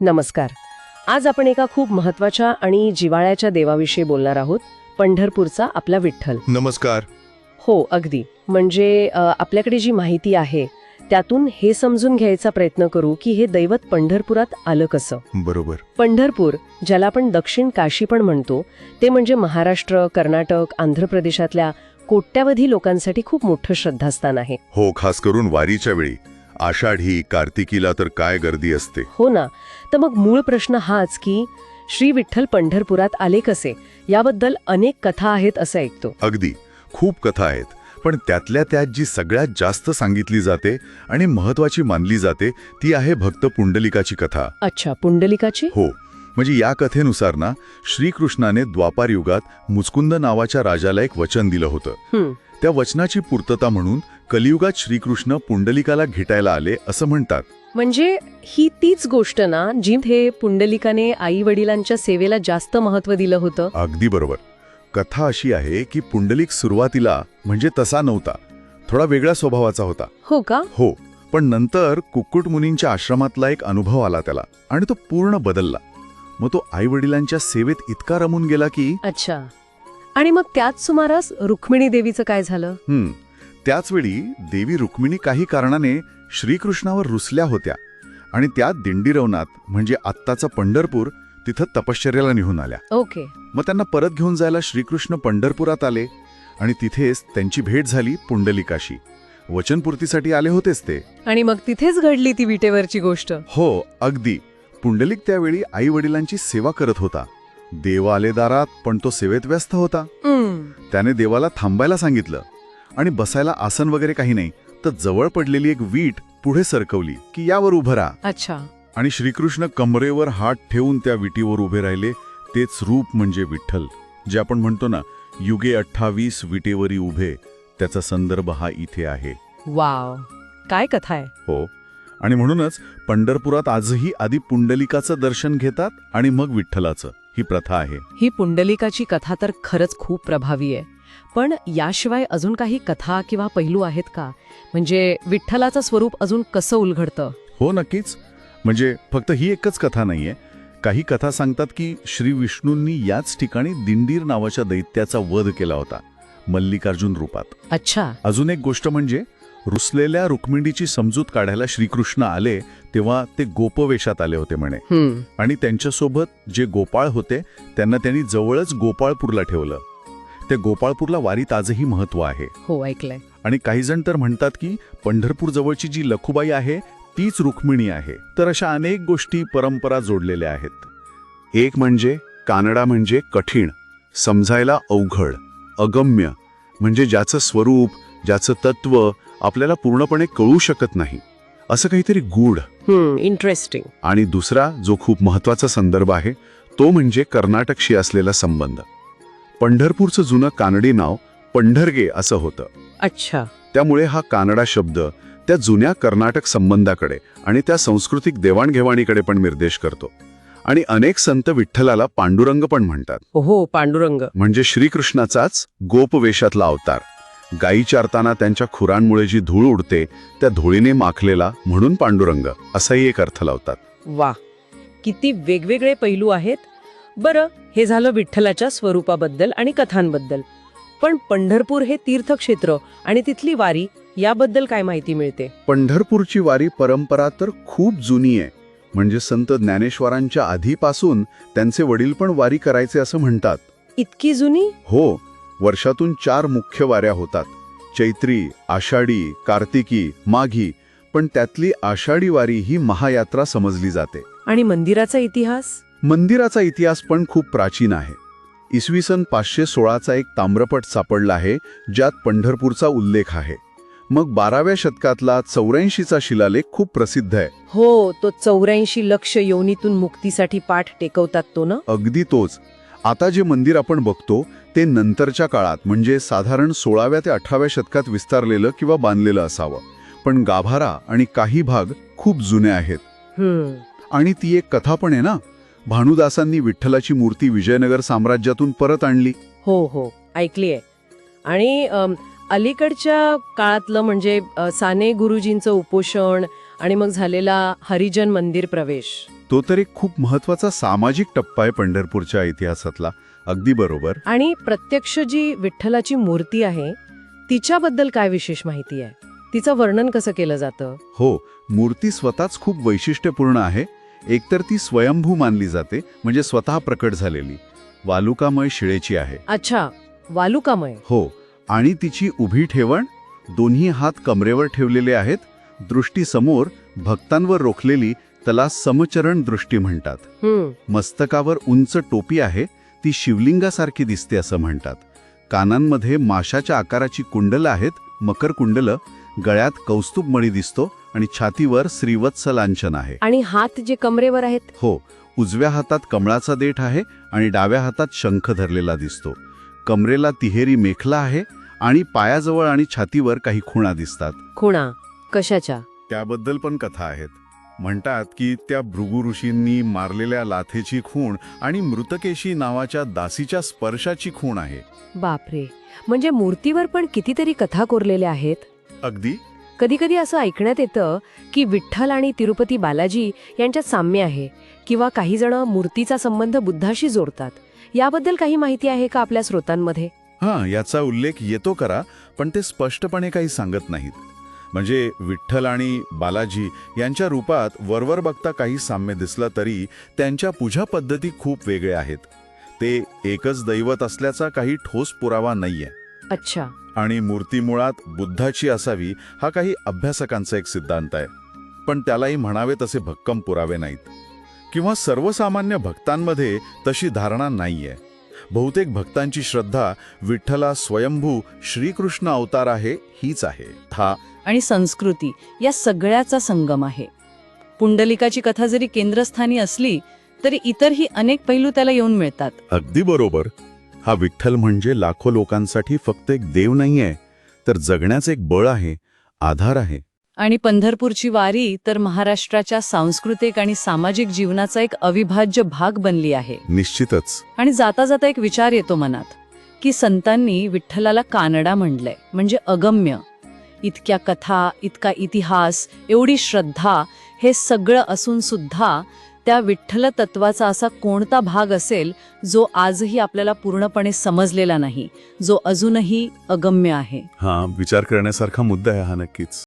नमस्कार. आज आपण एका खूप महत्त्वाच्या आणि जिवाळ्याच्या देवाविषयी बोलणार आहोत पंढरपूरचा आपला विठ्ठल. नमस्कार. हो अगदी. म्हणजे आपल्याकडे जी माहिती आहे त्यातून हे समजून घ्यायचा प्रयत्न करू की हे दैवत पंढरपुरात आलं कसं? बरोबर. पंढरपूर ज्याला आपण दक्षिण काशी पण म्हणतो ते म्हणजे महाराष्ट्र कर्नाटक आंध्र प्रदेशातल्या कोट्यावधी लोकांसाठी खूप मोठं श्रद्धास्थान आहे. हो खास करून वारीच्या वेळी. आषाढी कार्तिकीला तर काय गर्दी असते? हो ना. तर मग मूळ प्रश्न हाच की श्री विठ्ठल पंढरपुरात आले कसे? याबद्दल अनेक कथा आहेत असं ऐकतो. अगदी. खूप कथा आहेत. पण त्यातल्या त्यात जी सगळ्यात जास्त सांगितली जाते आणि महत्वाची मानली जाते ती आहे भक्त पुंडलिकाची कथा. अच्छा पुंडलिकाची? हो. म्हणजे या कथेनुसार ना श्रीकृष्णाने द्वापार युगात मुचकुंद नावाच्या राजाला एक वचन दिलं होतं. त्या वचनाची पूर्तता म्हणून कलियुगात श्रीकृष्ण पुंडलिकाला घेटायला आले असं म्हणतात. म्हणजे ही तीच गोष्ट ना जी हे पुंडलिकाने आई वडिलांच्या सेवेला जास्त महत्त्व दिलं होतं? अगदी बरोबर. कथा अशी आहे की पुंडलिक सुरुवातीला म्हणजे तसा नव्हता. थोडा वेगळ्या स्वभावाचा होता. हो का? हो पण नंतर कुक्कुट मुनींच्या आश्रमातला एक अनुभव आला त्याला आणि तो पूर्ण बदलला. मग तो आई वडिलांच्या सेवेत इतका रमून गेला की अच्छा. आणि मग त्याच सुमारास रुक्मिणी देवीचं काय झालं? हं, त्याच वेळी देवी रुक्मिणी काही कारणाने श्रीकृष्णावर रुसल्या होत्या आणि त्या दिंडीरवनात म्हणजे आत्ताचं पंढरपूर तिथं तपश्चर्याला निघून आल्या. ओके. मग त्यांना परत घेऊन जायला श्रीकृष्ण पंढरपुरात आले आणि तिथेच त्यांची भेट झाली पुंडलिकाशी. वचनपूर्तीसाठी आले होतेच ते. आणि मग तिथेच घडली ती विटेवरची गोष्ट. हो अगदी. पुंडलिक त्यावेळी आई वडिलांची सेवा करत होता. देव आले दारात पण तो सेवेत व्यस्त होता. त्याने देवाला थांबायला सांगितलं. आणि बसायला आसन वगैरे काही नाही तर जवळ पडलेली एक वीट पुढे सरकवली की यावर उभं राहा. अच्छा. आणि श्रीकृष्ण कमरेवर हात ठेवून त्या विटीवर उभे राहिले तेच रूप म्हणजे विठ्ठल जे आपण म्हणतो ना युगे अठ्ठावीस विटेवरी उभे त्याचा संदर्भ हा इथे आहे. वाव. काय कथा आहे? हो. आणि म्हणूनच पंढरपुरात आजही आधी पुंडलिकाचं दर्शन घेतात आणि मग विठ्ठलाचं ही प्रथा आहे. ही पुंडलिकाची कथा तर खरंच खूप प्रभावी आहे. पण याशिवाय अजून काही कथा किंवा पैलू आहेत का? म्हणजे विठ्ठलाचं स्वरूप अजून कसं उलगडतं हो नक्कीच. म्हणजे फक्त ही एकच कथा नाहीये. काही कथा सांगतात की श्री विष्णूंनी याच ठिकाणी दिंडीर नावाच्या दैत्याचा वध केला होता मल्लिकार्जुन रूपात. अच्छा. अजून एक गोष्ट म्हणजे रुसलेल्या रुक्मिणीची समजूत काढायला श्रीकृष्ण आले तेव्हा ते गोपवेशात आले होते म्हणे. आणि त्यांच्यासोबत जे गोपाळ होते त्यांना त्यांनी जवळच गोपाळपूरला ठेवलं. ते गोपाळपूरला वारीत आजही महत्त्व आहे. हो ऐकलंय. आणि काही जण तर म्हणतात की पंढरपूर जवळची जी लखुबाई आहे तीच रुक्मिणी आहे. तर अशा अनेक गोष्टी परंपरा जोडलेल्या आहेत. एक म्हणजे कानडा म्हणजे कठीण समजायला अवघड अगम्य म्हणजे ज्याचं स्वरूप ज्याचं तत्व आपल्याला पूर्णपणे कळू शकत नाही. असं काहीतरी गूढ. इंटरेस्टिंग आणि दुसरा जो खूप महत्त्वाचा संदर्भ आहे तो म्हणजे कर्नाटकशी असलेला संबंध. पंढरपूरचं जुनं कानडी नाव पंढरगे असं होतं. अच्छा. त्यामुळे हा कानडा शब्द त्या जुन्या कर्नाटक संबंधाकडे आणि त्या सांस्कृतिक देवाणघेवाणीकडे पण निर्देश करतो. आणि अनेक संत विठ्ठलाला पांडुरंग पण म्हणतात. हो पांडुरंग. म्हणजे श्रीकृष्णाचाच गोपवेशातला अवतार. गायी चारताना त्यांच्या खुरांमुळे जी धूळ उडते त्या धुळीने माखलेला म्हणून पांडुरंग असाही एक अर्थ लावतात. वा किती वेगवेगळे पैलू आहेत. बरं हे झालं विठ्ठलाच्या स्वरूपाबद्दल आणि कथांबद्दल. पण पंढरपूर हे तीर्थक्षेत्र आणि तिथली वारी याबद्दल काय माहिती मिळते? पंढरपूरची वारी परंपरा तर खूप जुनी आहे. म्हणजे संत ज्ञानेश्वरांच्या आधीपासून त्यांचे वडील पण वारी करायचे असं म्हणतात. इतकी जुनी? हो वर्षातून चार मुख्य वाऱ्या होतात. चैत्री आषाढी कार्तिकी माघी पण त्यातली आषाढी वारी ही महायात्रा समजली जाते. आणि मंदिराचा इतिहास? मंदिराचा इतिहास पण खूप प्राचीन आहे. इसवी सन पाचशे सोळाचा एक ताम्रपट सापडला आहे ज्यात पंढरपूरचा उल्लेख आहे. मग बाराव्या शतकातला चौऱ्याऐंशीचा शिलालेख खूप प्रसिद्ध आहे. हो तो चौऱ्याऐंशी लक्ष योनीतून मुक्तीसाठी पाठ टेकवतात तो ना? अगदी तोच. आता जे मंदिर आपण बघतो ते नंतरच्या काळात म्हणजे साधारण सोळाव्या ते अठराव्या शतकात विस्तारलेलं किंवा बांधलेलं असावं. पण गाभारा आणि काही भाग खूप जुने आहेत. आणि ती एक कथा पण आहे ना? भानुदासांनी विठ्ठलाची मूर्ती विजयनगर साम्राज्यातून परत आणली. हो हो. ऐकली आहे आणि अलीकडच्या काळातलं म्हणजे साने गुरुजींचं उपोषण आणि मग झालेला हरिजन मंदिर प्रवेश. तो तर एक खूप महत्त्वाचा सामाजिक टप्पा आहे पंढरपूरच्या इतिहासातला. अगदी बरोबर. आणि प्रत्यक्ष जी विठ्ठलाची मूर्ती आहे तिच्याबद्दल काय विशेष माहिती आहे? तिचं वर्णन कसं केलं जातं? हो मूर्ती स्वतःच खूप वैशिष्ट्यपूर्ण आहे. एकतर ती स्वयंभू मानली जाते म्हणजे स्वतः प्रकट झालेली. वालुकामय शिळेची आहे. अच्छा वालुकामय. हो आणि तिची उभी ठेवण दोन्ही हात कमरेवर ठेवलेले आहेत दृष्टी समोर भक्तांवर रोखलेली त्याला समचरण दृष्टी म्हणतात. मस्तकावर उंच टोपी आहे ती शिवलिंगासारखी दिसते असं म्हणतात. कानांमध्ये माशाच्या आकाराची कुंडलं आहेत मकर कुंडलं गळ्यात कौस्तुभ मणी दिसतो आणि छातीवर श्रीवत्स लांछन आहे. आणि हात जे कमरेवर आहेत? हो उजव्या हातात कमळाचा देठ आहे आणि डाव्या हातात शंख धरलेला दिसतो. कमरेला तिहेरी मेखला आहे आणि पायाजवळ आणि छातीवर काही खुणा दिसतात. खुणा? कशाच्या? त्याबद्दल पण कथा आहेत. म्हणतात की त्या भृगु ऋषींनी मारलेल्या लाथेची खूण आणि मृतकेशी नावाच्या दासीच्या स्पर्शाची खूण आहे. बापरे! म्हणजे मूर्तीवर पण कितीतरी कथा कोरलेल्या आहेत? अगदी. कधी कधी असं ऐकण्यात येतं की विठ्ठल आणि तिरुपती बालाजी यांच्यात साम्य आहे किंवा काही जण मूर्तीचा संबंध बुद्धाशी जोडतात. याबद्दल काही माहिती आहे का आपल्या स्रोतांमध्ये? हां याचा उल्लेख येतो करा पण ते स्पष्टपणे काही सांगत नाहीत. म्हणजे विठ्ठल आणि बालाजी यांच्या रूपात वरवर बघता काही साम्य दिसलं तरी त्यांच्या पूजा पद्धती खूप वेगळ्या आहेत. ते एकच दैवत असल्याचा काही ठोस पुरावा नाहीये. अच्छा. आणि मूर्ती मुळात बुद्धाची असावी हा काही अभ्यासकांचा एक सिद्धांत आहे. पण त्यालाही म्हणावे तसे भक्कम पुरावे नाहीत. किंवा सर्वसामान्य भक्तांमध्ये तशी धारणा नाहीये. बहुतेक भक्तांची श्रद्धा विठ्ठला स्वयंभू श्रीकृष्ण अवतार आहे हीच आहे. हा आणि संस्कृती या सगळ्याचा संगम आहे. पुंडलिकाची कथा जरी केंद्रस्थानी असली तरी इतरही अनेक पैलू त्याला येऊन मिळतात. अगदी बरोबर. हा विठ्ठल म्हणजे लाखो लोकांसाठी फक्त एक देव नाहीये तर जगण्याचं एक बळ आहे आधार आहे. आणि पंढरपूरची वारी तर महाराष्ट्राच्या सांस्कृतिक आणि सामाजिक जीवनाचा एक अविभाज्य भाग बनली आहे. निश्चितच. आणि जाता जाता एक विचार येतो मनात की संतांनी विठ्ठलाला कानडा म्हणलंय म्हणजे अगम्य. इतक्या कथा इतका इतिहास एवढी श्रद्धा हे सगळं असून सुद्धा त्या विठ्ठल तत्वाचा असा कोणता भाग असेल जो आजही आपल्याला पूर्णपणे समजलेला नाही जो अजूनही अगम्य आहे? हा विचार करण्यासारखा मुद्दा आहे हा नक्कीच.